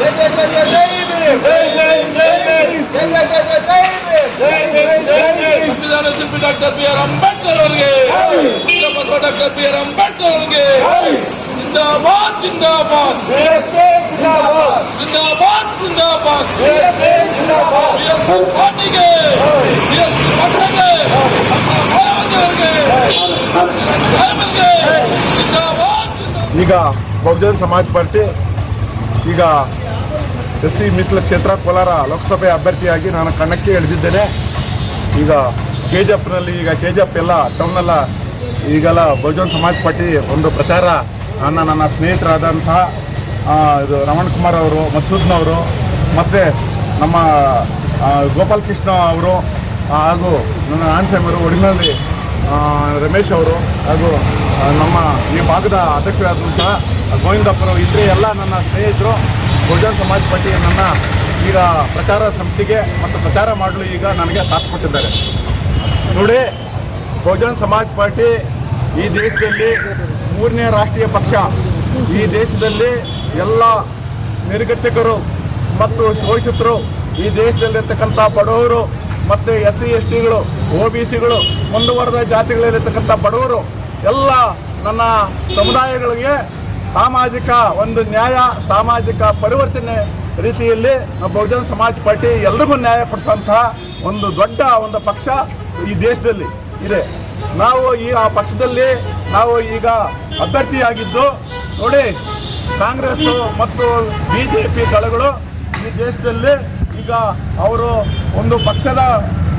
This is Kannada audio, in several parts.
ಸಾಹೇಬ್ ಅಂಬೇಡ್ಕರ್ ಅವರಿಗೆ ಬಹುಜನ ನಾಯಕ ಡಾಕ್ಟರ್ ಬಾಬಾ ಸಾಹೇಬ್ ಅಂಬೇಡ್ಕರ್ ಅವರಿಗೆ ಜೈ ಜೈ ಜೈ ಜೈ ಜೈ ಭೀಮ್. ಜೈ ಜೈ ಜೈ ಜೈ ಭೀಮ್. ಸಂವಿಧಾನ ಶಿಲ್ಪಿ ಡಾಕ್ಟರ್ ಬಿ ಆರ್ ಅಂಬೇಡ್ಕರ್ ಅವರಿಗೆ doctor doctor B R Ambedkar ಅವರಿಗೆ ಜಿಂದಾಬಾದ್ ಜಿಂದಾಬಾದ್ BSK ಜಿಂದಾಬಾದ್. ಜಿಂದಾಬಾದ್ ಜಿಂದಾಬಾದ್ BSK ಜಿಂದಾಬಾದ್. BSP ಪಾರ್ಟಿಗೆ BSP ಪಕ್ಷಕ್ಕೆ ಡಾಕ್ಟರ್ ಮಾಯಾವತಿ ಅವರಿಗೆ ಸಾಹೇಬರಿಗೆ ಜಿಂದಾಬಾದ್ ಜಿಂದಾಬಾದ್ ಈಗ ಬಹುಜನ್ ಸಮಾಜ್ ಪಾರ್ಟಿ ಈಗ ಎಸ್ ಸಿ ಮಿಸ್ಲ ಕ್ಷೇತ್ರ ಕೋಲಾರ ಲೋಕಸಭೆ ಅಭ್ಯರ್ಥಿಯಾಗಿ ನಾನು ಕಣಕ್ಕೆ ಇಳಿದಿದ್ದೇನೆ. ಈಗ ಕೆ ಜಿ ಎಫ್ನಲ್ಲಿ ಈಗ ಕೆ ಜಿ ಎಫ್ ಎಲ್ಲ ಟೌನೆಲ್ಲ ಈಗೆಲ್ಲ ಬಹುಜನ್ ಸಮಾಜ್ ಪಾರ್ಟಿ ಒಂದು ಪ್ರಚಾರ. ನನ್ನ ನನ್ನ ಸ್ನೇಹಿತರಾದಂತಹ ಇದು ರಮಣ್ ಕುಮಾರ್ ಅವರು ಮಸೂದ್ನವರು ಮತ್ತು ನಮ್ಮ ಗೋಪಾಲ್ ಕೃಷ್ಣ ಅವರು ಹಾಗೂ ನನ್ನ ಆನ್ಸೇಮರು ಒಡಿನಲ್ಲಿ ರಮೇಶ್ ಅವರು, ಹಾಗೂ ನಮ್ಮ ಈ ಭಾಗದ ಅಧ್ಯಕ್ಷರಾದಂತಹ ಗೋವಿಂದಪ್ಪರು ಇದ್ರೆ ಎಲ್ಲ ನನ್ನ ಸ್ನೇಹಿತರು. ಬಹುಜನ್ ಸಮಾಜ್ ಪಾರ್ಟಿ ನನ್ನ ಈಗ ಪ್ರಚಾರ ಸಮಿತಿಗೆ ಮತ್ತು ಪ್ರಚಾರ ಮಾಡಲು ಈಗ ನನಗೆ ಸಾಥ್ ಕೊಟ್ಟಿದ್ದಾರೆ. ನೋಡಿ ಬಹುಜನ್ ಸಮಾಜ್ ಪಾರ್ಟಿ ಈ ದೇಶದಲ್ಲಿ ಮೂರನೇ ರಾಷ್ಟ್ರೀಯ ಪಕ್ಷ. ಈ ದೇಶದಲ್ಲಿ ಎಲ್ಲ ನಿರ್ಗತಿಕರು ಮತ್ತು ಶೋಷಿತರು ಈ ದೇಶದಲ್ಲಿರ್ತಕ್ಕಂಥ ಬಡವರು ಮತ್ತು ಎಸ್ ಸಿ ಎಸ್ ಟಿಗಳು ಒ ಬಿ ಸಿಗಳು, ಮುಂದುವರೆದ ಜಾತಿಗಳಲ್ಲಿರ್ತಕ್ಕಂಥ ಬಡವರು, ಎಲ್ಲ ನನ್ನ ಸಮುದಾಯಗಳಿಗೆ ಸಾಮಾಜಿಕ ಒಂದು ನ್ಯಾಯ, ಸಾಮಾಜಿಕ ಪರಿವರ್ತನೆ ರೀತಿಯಲ್ಲಿ ಬಹುಜನ ಸಮಾಜ ಪಾರ್ಟಿ ಎಲ್ರಿಗೂ ನ್ಯಾಯ ಕೊಡಿಸುವಂತಹ ಒಂದು ದೊಡ್ಡ ಒಂದು ಪಕ್ಷ ಈ ದೇಶದಲ್ಲಿ ಇದೆ. ನಾವು ಈ ಆ ಪಕ್ಷದಲ್ಲಿ ನಾವು ಈಗ ಅಭ್ಯರ್ಥಿಯಾಗಿದ್ದು, ನೋಡಿ, ಕಾಂಗ್ರೆಸ್ ಮತ್ತು ಬಿ ಜೆ ಪಿ ದಳಗಳು ಈ ದೇಶದಲ್ಲಿ ಈಗ ಅವರು ಒಂದು ಪಕ್ಷದ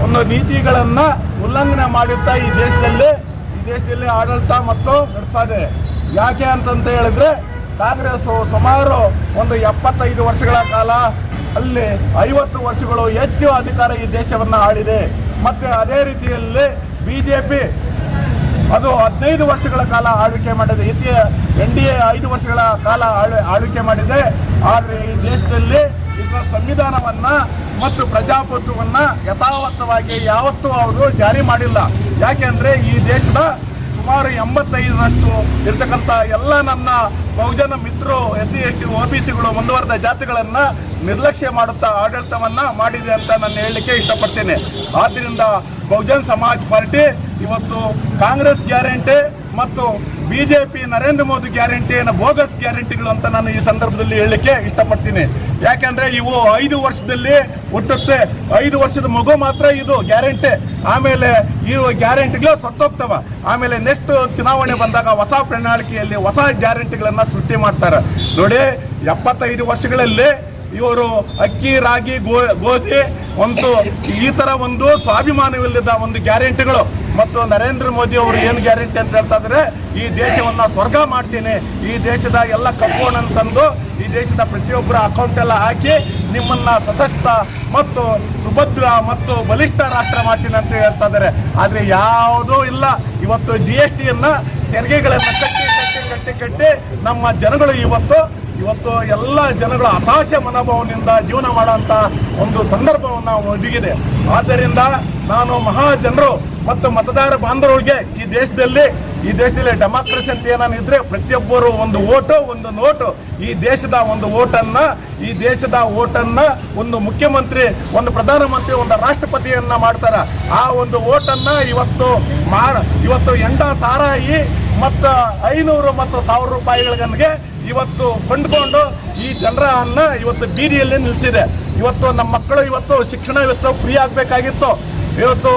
ಒಂದು ನೀತಿಗಳನ್ನು ಉಲ್ಲಂಘನೆ ಮಾಡುತ್ತಾ ಈ ದೇಶದಲ್ಲಿ ಈ ದೇಶದಲ್ಲಿ ಆಡಳಿತ ಮತ್ತು ನಡೆಸ್ತಾ ಇದೆ. ಯಾಕೆ ಅಂತಂತ ಹೇಳಿದ್ರೆ ಕಾಂಗ್ರೆಸ್ ಸುಮಾರು ಒಂದು ಎಪ್ಪತ್ತೈದು ವರ್ಷಗಳ ಕಾಲ ಅಲ್ಲಿ ಐವತ್ತು ವರ್ಷಗಳು ಹೆಚ್ಚು ಅಧಿಕಾರ ಈ ದೇಶವನ್ನು ಆಳಿದೆ. ಮತ್ತೆ ಅದೇ ರೀತಿಯಲ್ಲಿ ಬಿ ಜೆ ಪಿ ಅದು ಹದಿನೈದು ವರ್ಷಗಳ ಕಾಲ ಆಳ್ವಿಕೆ ಮಾಡಿದೆ. ಇತಿಯ ಎನ್ ಡಿ ಎ ಐದು ವರ್ಷಗಳ ಕಾಲ ಆಳ್- ಆಳ್ವಿಕೆ ಮಾಡಿದೆ. ಆದರೆ ಈ ದೇಶದಲ್ಲಿ ಇದರ ಸಂವಿಧಾನವನ್ನ ಮತ್ತು ಪ್ರಜಾಪ್ರಭುತ್ವವನ್ನು ಯಥಾವತ್ತವಾಗಿ ಯಾವತ್ತೂ ಅವರು ಜಾರಿ ಮಾಡಿಲ್ಲ. ಯಾಕೆಂದರೆ ಈ ದೇಶದ ಸುಮಾರು ಎಂಬತ್ತೈದರಷ್ಟು ಇರ್ತಕ್ಕಂಥ ಎಲ್ಲ ನನ್ನ ಬಹುಜನ ಮಿತ್ರರು, S C, S T, O B ಸಿಗಳು ಮುಂದುವರೆದ ಜಾತಿಗಳನ್ನ ನಿರ್ಲಕ್ಷ್ಯ ಮಾಡುತ್ತಾ ಆಡಳಿತವನ್ನ ಮಾಡಿದೆ ಅಂತ ನಾನು ಹೇಳಲಿಕ್ಕೆ ಇಷ್ಟಪಡ್ತೇನೆ. ಆದ್ದರಿಂದ ಬಹುಜನ್ ಸಮಾಜ್ ಪಾರ್ಟಿ ಇವತ್ತು ಕಾಂಗ್ರೆಸ್ ಗ್ಯಾರಂಟಿ ಮತ್ತು ಬಿಜೆಪಿ ನರೇಂದ್ರ ಮೋದಿ ಗ್ಯಾರಂಟಿಯನ್ನು ಬೋಗಸ್ ಗ್ಯಾರಂಟಿಗಳು ಅಂತ ನಾನು ಈ ಸಂದರ್ಭದಲ್ಲಿ ಹೇಳಲಿಕ್ಕೆ ಇಷ್ಟಪಡ್ತೀನಿ. ಯಾಕಂದ್ರೆ ಇವು ಐದು ವರ್ಷದಲ್ಲಿ ಹುಟ್ಟುತ್ತೆ. ಐದು ವರ್ಷದ ಮಗು ಮಾತ್ರ ಇದು ಗ್ಯಾರಂಟಿ. ಆಮೇಲೆ ಈ ಗ್ಯಾರಂಟಿಗಳು ಸತ್ತೋಗ್ತವ. ಆಮೇಲೆ ನೆಕ್ಸ್ಟ್ ಚುನಾವಣೆ ಬಂದಾಗ ಹೊಸ ಪ್ರಣಾಳಿಕೆಯಲ್ಲಿ ಹೊಸ ಗ್ಯಾರಂಟಿಗಳನ್ನ ಸೃಷ್ಟಿ ಮಾಡ್ತಾರೆ. ನೋಡಿ, ಎಪ್ಪತ್ತೈದು ವರ್ಷಗಳಲ್ಲಿ ಇವರು ಅಕ್ಕಿ, ರಾಗಿ, ಗೋ, ಗೋಧಿ, ಒಂದು ಈ ತರ ಒಂದು ಸ್ವಾಭಿಮಾನವಿಲ್ಲದ ಒಂದು ಗ್ಯಾರಂಟಿಗಳು. ಮತ್ತು ನರೇಂದ್ರ ಮೋದಿ ಅವರು ಏನು ಗ್ಯಾರಂಟಿ ಅಂತ ಹೇಳ್ತಾ ಇದ್ರೆ, ಈ ದೇಶವನ್ನ ಸ್ವರ್ಗ ಮಾಡ್ತೀನಿ. ಈ ದೇಶದ ಎಲ್ಲ ಕಪ್ಪೋಣ ತಂದು, ಈ ದೇಶದ ಪ್ರತಿಯೊಬ್ಬರ ಅಕೌಂಟ್ ಎಲ್ಲ ಹಾಕಿ, ನಿಮ್ಮನ್ನ ಸಶಕ್ತ ಮತ್ತು ಸುಭದ್ರ ಮತ್ತು ಬಲಿಷ್ಠ ರಾಷ್ಟ್ರ ಮಾಡ್ತೀನಿ ಅಂತ ಹೇಳ್ತಾ ಇದ್ದಾರೆ. ಆದ್ರೆ ಯಾವುದೂ ಇಲ್ಲ. ಇವತ್ತು ಜಿ ಎಸ್ ಟಿಯನ್ನ ತೆರಿಗೆಗಳನ್ನ ಕಟ್ಟಿ ಕಟ್ಟಿ ಕಟ್ಟಿ ಕಟ್ಟಿ ನಮ್ಮ ಜನಗಳು ಇವತ್ತು ಇವತ್ತು ಎಲ್ಲ ಜನಗಳ ಹತಾಶೆ ಮನೋಭಾವದಿಂದ ಜೀವನ ಮಾಡುವಂತ ಒಂದು ಸಂದರ್ಭವನ್ನು ಒದಗಿದೆ. ಆದ್ದರಿಂದ ನಾನು ಮಹಾ ಜನರು ಮತ್ತು ಮತದಾರ ಬಾಂಧವರಿಗೆ ಈ ದೇಶದಲ್ಲಿ ಈ ದೇಶದಲ್ಲಿ ಡೆಮಾಕ್ರಸಿ ಅಂತ ಇದ್ರೆ ಪ್ರತಿಯೊಬ್ಬರು ಒಂದು ಓಟು, ಒಂದು ನೋಟು. ಈ ದೇಶದ ಒಂದು ಓಟನ್ನ, ಈ ದೇಶದ ಓಟನ್ನ ಒಂದು ಮುಖ್ಯಮಂತ್ರಿ, ಒಂದು ಪ್ರಧಾನಮಂತ್ರಿ, ಒಂದು ರಾಷ್ಟ್ರಪತಿಯನ್ನ ಮಾಡ್ತಾರ. ಆ ಒಂದು ಓಟನ್ನ ಇವತ್ತು ಇವತ್ತು ಎಂಡ ಸಾರಾಯಿ ಮತ್ತು ಐನೂರು ಮತ್ತು ಸಾವಿರ ರೂಪಾಯಿಗಳಿಗೆ ಇವತ್ತು ಕಂಡುಕೊಂಡು ಈ ಜನರನ್ನ ಇವತ್ತು ಬೀದಿಯಲ್ಲಿ ನಿಲ್ಲಿಸಿದೆ ಇವತ್ತು ನಮ್ಮ ಮಕ್ಕಳು ಇವತ್ತು ಶಿಕ್ಷಣ ಇವತ್ತು ಫ್ರೀ ಆಗಬೇಕಾಗಿತ್ತು. ಇವತ್ತು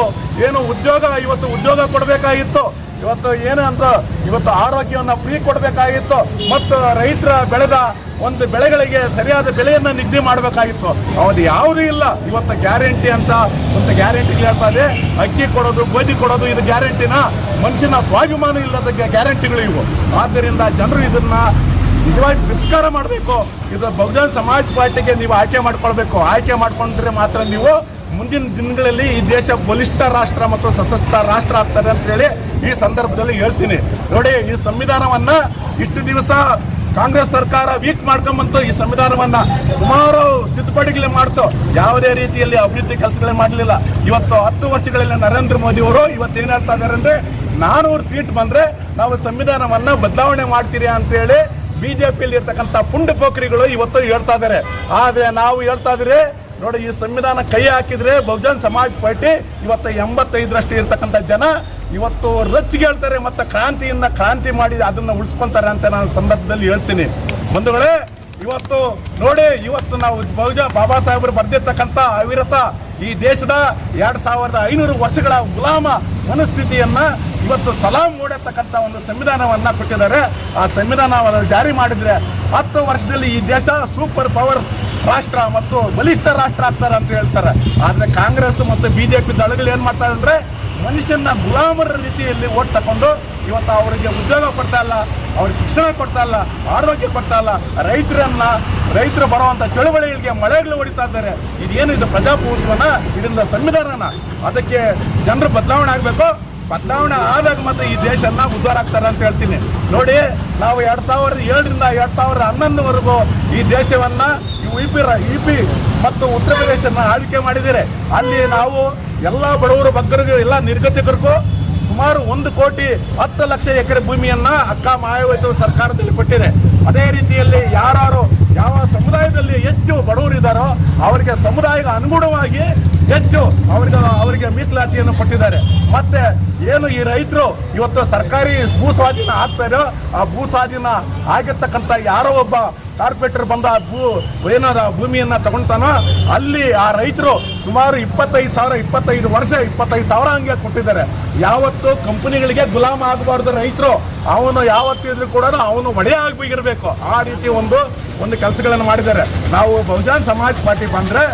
ಏನು ಉದ್ಯೋಗ, ಇವತ್ತು ಉದ್ಯೋಗ ಕೊಡಬೇಕಾಗಿತ್ತು. ಇವತ್ತು ಏನು ಅಂತ ಇವತ್ತು ಆರೋಗ್ಯವನ್ನು ಫ್ರೀ ಕೊಡಬೇಕಾಗಿತ್ತು. ಮತ್ತು ರೈತರ ಬೆಳೆದ ಒಂದು ಬೆಳೆಗಳಿಗೆ ಸರಿಯಾದ ಬೆಲೆಯನ್ನು ನಿಗದಿ ಮಾಡಬೇಕಾಗಿತ್ತು. ಅವ್ರು ಯಾವುದೂ ಇಲ್ಲ. ಇವತ್ತು ಗ್ಯಾರಂಟಿ ಅಂತ, ಒಂದು ಗ್ಯಾರಂಟಿ ಹೇಳ್ತಾ ಇದೆ. ಅಕ್ಕಿ ಕೊಡೋದು, ಗೋಧಿ ಕೊಡೋದು, ಇದು ಗ್ಯಾರಂಟಿನ? ಮನುಷ್ಯನ ಸ್ವಾಭಿಮಾನ ಇಲ್ಲದ ಗ್ಯಾರಂಟಿಗಳು ಇವು. ಆದ್ದರಿಂದ ಜನರು ಇದನ್ನ ನಿಜವಾಗಿ ತಿರಸ್ಕಾರ ಮಾಡಬೇಕು. ಇದು ಬಹುಜನ ಸಮಾಜ ಪಾರ್ಟಿಗೆ ನೀವು ಆಯ್ಕೆ ಮಾಡ್ಕೊಳ್ಬೇಕು. ಆಯ್ಕೆ ಮಾಡ್ಕೊಂಡ್ರೆ ಮಾತ್ರ ನೀವು ಮುಂದಿನ ದಿನಗಳಲ್ಲಿ ಈ ದೇಶ ಬಲಿಷ್ಠ ರಾಷ್ಟ್ರ ಮತ್ತು ಸಶಸ್ತ ರಾಷ್ಟ್ರ ಆಗ್ತದೆ ಅಂತ ಹೇಳಿ ಈ ಸಂದರ್ಭದಲ್ಲಿ ಹೇಳ್ತೀನಿ. ನೋಡಿ, ಈ ಸಂವಿಧಾನವನ್ನ ಇಷ್ಟು ದಿವಸ ಕಾಂಗ್ರೆಸ್ ಸರ್ಕಾರ ವೀಕ್ ಮಾಡ್ಕೊಂಬಂತು ಈ ಸಂವಿಧಾನವನ್ನ ಸುಮಾರು ತಿದ್ದುಪಡಿಗಳೇ ಮಾಡ್ತು. ಯಾವುದೇ ರೀತಿಯಲ್ಲಿ ಅಭಿವೃದ್ಧಿ ಕೆಲಸಗಳೇ ಮಾಡಲಿಲ್ಲ. ಇವತ್ತು ಹತ್ತು ವರ್ಷಗಳಲ್ಲಿ ನರೇಂದ್ರ ಮೋದಿ ಅವರು ಇವತ್ತು ಏನ್ ಹೇಳ್ತಾ ಇದಾರೆ ಅಂದ್ರೆ ನಾನೂರು ಸೀಟ್ ಬಂದ್ರೆ ನಾವು ಸಂವಿಧಾನವನ್ನ ಬದಲಾವಣೆ ಮಾಡ್ತೀರಿ ಅಂತ ಹೇಳಿ ಬಿಜೆಪಿಯಲ್ಲಿ ಇರ್ತಕ್ಕಂಥ ಪುಂಡ ಪೋಖರಿಗಳು ಇವತ್ತು ಹೇಳ್ತಾ ಇದಾರೆ ಆದರೆ ನಾವು ಹೇಳ್ತಾ ಇದ್ರೆ ನೋಡಿ ಈ ಸಂವಿಧಾನ ಕೈ ಹಾಕಿದ್ರೆ ಬಹುಜನ್ ಸಮಾಜ್ ಪಾರ್ಟಿ ಇವತ್ತು ಎಂಬತ್ತೈದರಷ್ಟು ಇರ್ತಕ್ಕಂಥ ಜನ ಇವತ್ತು ರಚ್ಚಿಗೆ ಹೇಳ್ತಾರೆ, ಮತ್ತೆ ಕ್ರಾಂತಿಯನ್ನ ಕ್ರಾಂತಿ ಮಾಡಿ ಅದನ್ನ ಉಳಿಸ್ಕೊಂತಾರೆ ಅಂತ ನಾನು ಸಂದರ್ಭದಲ್ಲಿ ಹೇಳ್ತೀನಿ. ಬಂಧುಗಳೇ ಇವತ್ತು ನೋಡಿ, ಇವತ್ತು ನಾವು ಬಹುಜ ಬಾಬಾ ಸಾಹೇಬರು ಬರೆದಿರ್ತಕ್ಕಂಥ ಅವಿರತ ಈ ದೇಶದ ಎರಡ್ ಸಾವಿರದ ಐನೂರು ವರ್ಷಗಳ ಗುಲಾಮ ಮನಸ್ಥಿತಿಯನ್ನು ಇವತ್ತು ಸಲಾಂ ಮೂಡತಕ್ಕಂಥ ಒಂದು ಸಂವಿಧಾನವನ್ನ ಕೊಟ್ಟಿದ್ದಾರೆ. ಆ ಸಂವಿಧಾನವನ್ನು ಜಾರಿ ಮಾಡಿದ್ರೆ ಹತ್ತು ವರ್ಷದಲ್ಲಿ ಈ ದೇಶ ಸೂಪರ್ ಪವರ್ ರಾಷ್ಟ್ರ ಮತ್ತು ಬಲಿಷ್ಠ ರಾಷ್ಟ್ರ ಆಗ್ತಾರೆ ಅಂತ ಹೇಳ್ತಾರೆ. ಆದರೆ ಕಾಂಗ್ರೆಸ್ ಮತ್ತು ಬಿಜೆಪಿ ದಳಗಳು ಏನು ಮಾಡ್ತಾರೆ ಅಂದ್ರೆ ಮನುಷ್ಯನ ಗುಲಾಮರ ರೀತಿಯಲ್ಲಿ ಓಟ್ ತಕೊಂಡು ಇವತ್ತು ಅವರಿಗೆ ಉದ್ಯೋಗ ಕೊಡ್ತಾ ಇಲ್ಲ ಅವ್ರಿಗೆ ಶಿಕ್ಷಣ ಕೊಡ್ತಾ ಇಲ್ಲ, ಆರೋಗ್ಯ ಕೊಡ್ತಾ ಇಲ್ಲ, ರೈತರನ್ನ, ರೈತರು ಬರುವಂತ ಚಳುವಳಿಗಳಿಗೆ ಮಳೆಗಳು ಹೊಡಿತಾ ಇದ್ದಾರೆ. ಇದೇನು ಇದು ಪ್ರಜಾಪ್ರಭುತ್ವನ? ಇದರಿಂದ ಸಂವಿಧಾನನ? ಅದಕ್ಕೆ ಜನರು ಬದಲಾವಣೆ ಆಗಬೇಕು? ಬದಲಾವಣೆ ಆದಾಗ ಮತ್ತೆ ಈ ದೇಶನ ಉದ್ಧಾರ ಆಗ್ತಾರೆ ಅಂತ ಹೇಳ್ತೀನಿ. ನೋಡಿ, ನಾವು ಎರಡ್ ಸಾವಿರದ ಏಳರಿಂದ ಎರಡ್ ಸಾವಿರದ ಹನ್ನೊಂದವರೆಗೂ ಈ ದೇಶವನ್ನ ಯು ಪಿ ಯು ಪಿ ಮತ್ತು ಉತ್ತರ ಪ್ರದೇಶನ ಆಳ್ವಿಕೆ ಮಾಡಿದರೆ ಅಲ್ಲಿ ನಾವು ಎಲ್ಲ ಬಡವರು ಬಗ್ಗರಿಗೂ ಎಲ್ಲ ನಿರ್ಗತಿಕರಿಗೂ ಸುಮಾರು ಒಂದು ಕೋಟಿ ಹತ್ತು ಲಕ್ಷ ಎಕರೆ ಭೂಮಿಯನ್ನ ಅಕ್ಕ ಮಾಯಾವತಿ ಸರ್ಕಾರದಲ್ಲಿ ಕೊಟ್ಟಿದೆ. ಅದೇ ರೀತಿಯಲ್ಲಿ ಯಾರು ಯಾವ ಸಮುದಾಯದಲ್ಲಿ ಹೆಚ್ಚು ಬಡವರಿದ್ದಾರೋ, ಅವರಿಗೆ ಸಮುದಾಯದ ಅನುಗುಣವಾಗಿ ಹೆಚ್ಚು ಅವ್ರಿಗೆ ಅವರಿಗೆ ಮೀಸಲಾತಿಯನ್ನು ಕೊಟ್ಟಿದ್ದಾರೆ. ಮತ್ತೆ ಏನು ಈ ರೈತರು ಇವತ್ತು ಸರ್ಕಾರಿ ಭೂ ಸ್ವಾಧೀನ ಆಗ್ತಾರೋ ಆ ಭೂ ಸ್ವಾಧೀನ ಆಗಿರ್ತಕ್ಕಂಥ ಯಾರೋ ಒಬ್ಬ ಕಾರ್ಪೊರೇಟರ್ ಬಂದ ಭೂ ಏನಾದ ಭೂಮಿಯನ್ನ ತಗೊಳ್ತಾನೋ ಅಲ್ಲಿ ಆ ರೈತರು ಸುಮಾರು ಇಪ್ಪತ್ತೈದು ಸಾವಿರ, ಇಪ್ಪತ್ತೈದು ವರ್ಷ, ಇಪ್ಪತ್ತೈದು ಸಾವಿರ ಹಂಗೆ ಕೊಟ್ಟಿದ್ದಾರೆ. ಯಾವತ್ತು ಕಂಪನಿಗಳಿಗೆ ಗುಲಾಮ ಆಗಬಾರ್ದು ರೈತರು. ಅವನು ಯಾವತ್ತಿದ್ರು ಕೂಡ ಅವನು ಒಡೆಯ ಆಗಬೇಕಿರಬೇಕು ಆ ರೀತಿ ಒಂದು ಒಂದು ಕೆಲಸಗಳನ್ನು ಮಾಡಿದ್ದಾರೆ. ನಾವು ಬಹುಜನ್ ಸಮಾಜ್ ಪಾರ್ಟಿ ಬಂದ್ರೆ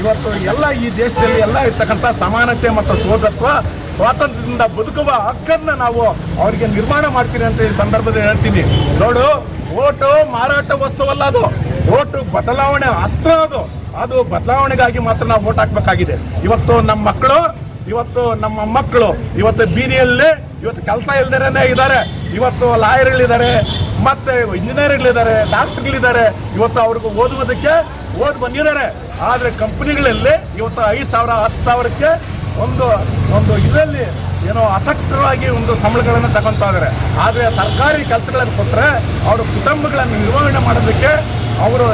ಇವತ್ತು ಎಲ್ಲ ಈ ದೇಶದಲ್ಲಿ ಎಲ್ಲ ಇರ್ತಕ್ಕಂಥ ಸಮಾನತೆ ಮತ್ತು ಸೋದತ್ವ, ಸ್ವಾತಂತ್ರ್ಯದಿಂದ ಬದುಕುವ ಹಕ್ಕನ್ನು ನಾವು ಅವರಿಗೆ ನಿರ್ಮಾಣ ಮಾಡ್ತೀರಿ ಅಂತ ಈ ಸಂದರ್ಭದಲ್ಲಿ ಹೇಳ್ತೀನಿ. ನೋಡು, ಓಟು ಮಾರಾಟ ವಸ್ತುವಲ್ಲ ಅದು. ಓಟು ಬದಲಾವಣೆ ಅಸ್ತ್ರ ಅದು. ಅದು ಬದಲಾವಣೆಗಾಗಿ ಮಾತ್ರ ನಾವು ಓಟ್ ಹಾಕ್ಬೇಕಾಗಿದೆ. ಇವತ್ತು ನಮ್ಮ ಮಕ್ಕಳು, ಇವತ್ತು ನಮ್ಮ ಮಕ್ಕಳು, ಇವತ್ತು ಬೀದಿಯಲ್ಲಿ, ಇವತ್ತು ಕೆಲಸ ಇಲ್ದೇನೆ ಇದ್ದಾರೆ. ಇವತ್ತು ಲಾಯರ್ಗಳಿದ್ದಾರೆ, ಮತ್ತೆ ಇಂಜಿನಿಯರ್ಗಳಿದ್ದಾರೆ ಡಾಕ್ಟರ್ಗಳಿದ್ದಾರೆ ಇವತ್ತು ಅವ್ರಿಗೂ ಓದುವುದಕ್ಕೆ ಓದ್ ಬಂದಿದ್ದಾರೆ ಆದ್ರೆ ಕಂಪ್ನಿಗಳಲ್ಲಿ ಇವತ್ತು ಐದು ಸಾವಿರ, ಹತ್ತು ಸಾವಿರಕ್ಕೆ ಒಂದು ಒಂದು ಇದರಲ್ಲಿ ಏನೋ ಅಸಕ್ತವಾಗಿ ಒಂದು ಸಂಬಳಗಳನ್ನು ತಗೊತಾ ಇದ್ದಾರೆ ಆದರೆ ಸರ್ಕಾರಿ ಕೆಲಸಗಳನ್ನು ಕೊಟ್ಟರೆ ಅವರ ಕುಟುಂಬಗಳನ್ನು ನಿರ್ವಹಣೆ ಮಾಡೋದಕ್ಕೆ ಅವರು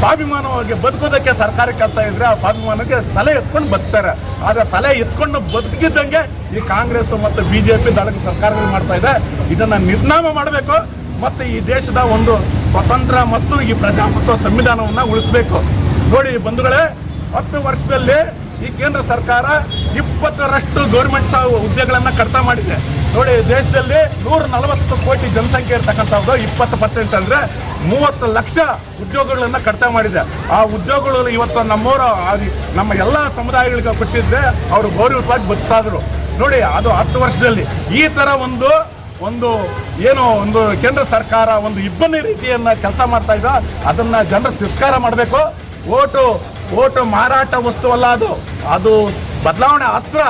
ಸ್ವಾಭಿಮಾನವಾಗಿ ಬದುಕೋದಕ್ಕೆ ಸರ್ಕಾರಿ ಕೆಲಸ ಇದ್ರೆ ಆ ಸ್ವಾಭಿಮಾನಕ್ಕೆ ತಲೆ ಎತ್ಕೊಂಡು ಬದುಕ್ತಾರೆ. ಆದರೆ ತಲೆ ಎತ್ಕೊಂಡು ಬದುಕಿದ್ದಂಗೆ ಈ ಕಾಂಗ್ರೆಸ್ ಮತ್ತು ಬಿ ಜೆ ಪಿ ದಳಕ್ಕೆ ಸರ್ಕಾರಗಳು ಮಾಡ್ತಾ ಇದೆ. ಇದನ್ನು ನಿರ್ನಾಮ ಮಾಡಬೇಕು. ಮತ್ತು ಈ ದೇಶದ ಒಂದು ಸ್ವತಂತ್ರ ಮತ್ತು ಈ ಪ್ರಜಾಪ್ರಭುತ್ವ ಸಂವಿಧಾನವನ್ನು ಉಳಿಸಬೇಕು. ನೋಡಿ ಬಂಧುಗಳೇ, ಹತ್ತು ವರ್ಷದಲ್ಲಿ ಈ ಕೇಂದ್ರ ಸರ್ಕಾರ ಇಪ್ಪತ್ತರಷ್ಟು ಗೌರ್ಮೆಂಟ್ ಹುದ್ದೆಗಳನ್ನ ಕಡಿತ ಮಾಡಿದೆ. ನೋಡಿ, ದೇಶದಲ್ಲಿ ನೂರ ನಲವತ್ತು ಕೋಟಿ ಜನಸಂಖ್ಯೆ ಇರ್ತಕ್ಕಂಥದ್ದು ಇಪ್ಪತ್ತು ಪರ್ಸೆಂಟ್ ಅಂದ್ರೆ ಮೂವತ್ತು ಲಕ್ಷ ಉದ್ಯೋಗಗಳನ್ನು ಕಡಿತ ಮಾಡಿದೆ. ಆ ಉದ್ಯೋಗಗಳು ಇವತ್ತು ನಮ್ಮವರು ನಮ್ಮ ಎಲ್ಲ ಸಮುದಾಯಗಳಿಗೆ ಕೊಟ್ಟಿದ್ರೆ ಅವರು ಗೌರವವಾಗಿ ಬದುಕಾದ್ರು ನೋಡಿ, ಅದು ಹತ್ತು ವರ್ಷದಲ್ಲಿ ಈ ತರ ಒಂದು ಒಂದು ಏನು ಒಂದು ಕೇಂದ್ರ ಸರ್ಕಾರ ಒಂದು ಇಬ್ಬನಿ ರೀತಿಯನ್ನ ಕೆಲಸ ಮಾಡ್ತಾ ಇದ್ದ, ಅದನ್ನ ಜನರು ತಿರಸ್ಕಾರ ಮಾಡಬೇಕು. ಓಟು ಓಟು ಮಾರಾಟ ವಸ್ತುವಲ್ಲ ಅದು. ಅದು ಬದಲಾವಣೆ ಅಸ್ತ್ರ.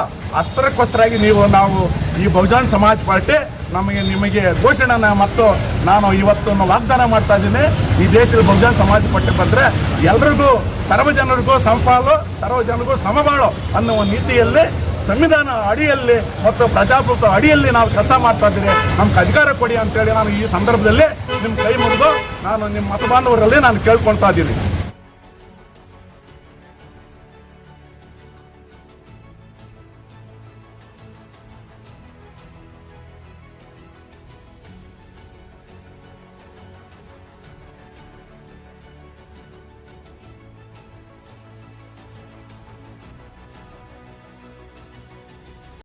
ಅಸ್ತ್ರಕ್ಕೋಸ್ಕರಾಗಿ ನೀವು, ನಾವು ಈ ಬಹುಜನ್ ಸಮಾಜ್ ಪಾರ್ಟಿ ನಮಗೆ, ನಿಮಗೆ ಘೋಷಣೆನ ಮತ್ತು ನಾನು ಇವತ್ತನ್ನು ವಾಗ್ದಾನ ಮಾಡ್ತಾ ಇದ್ದೀನಿ. ಈ ದೇಶದ ಬಹುಜನ್ ಸಮಾಜ ಪಾರ್ಟಿ ಬಂದರೆ ಎಲ್ರಿಗೂ ಸರ್ವ ಜನರಿಗೂ ಸಮಪಾಲು ಸರ್ವ ಜನರಿಗೂ ಸಮಬಾಳು ಅನ್ನುವ ನೀತಿಯಲ್ಲಿ, ಸಂವಿಧಾನ ಅಡಿಯಲ್ಲಿ ಮತ್ತು ಪ್ರಜಾಪ್ರಭುತ್ವ ಅಡಿಯಲ್ಲಿ ನಾವು ಕೆಲಸ ಮಾಡ್ತಾ ಇದ್ದೀರಿ. ನಮ್ಗೆ ಅಧಿಕಾರ ಕೊಡಿ ಅಂತೇಳಿ ನಾನು ಈ ಸಂದರ್ಭದಲ್ಲಿ ನಿಮ್ಮ ಕೈ ಮುಗಿದು ನಾನು ನಿಮ್ಮ ಮತಬಾಂಧವರಲ್ಲಿ ನಾನು ಕೇಳ್ಕೊಳ್ತಾ ಇದ್ದೀನಿ.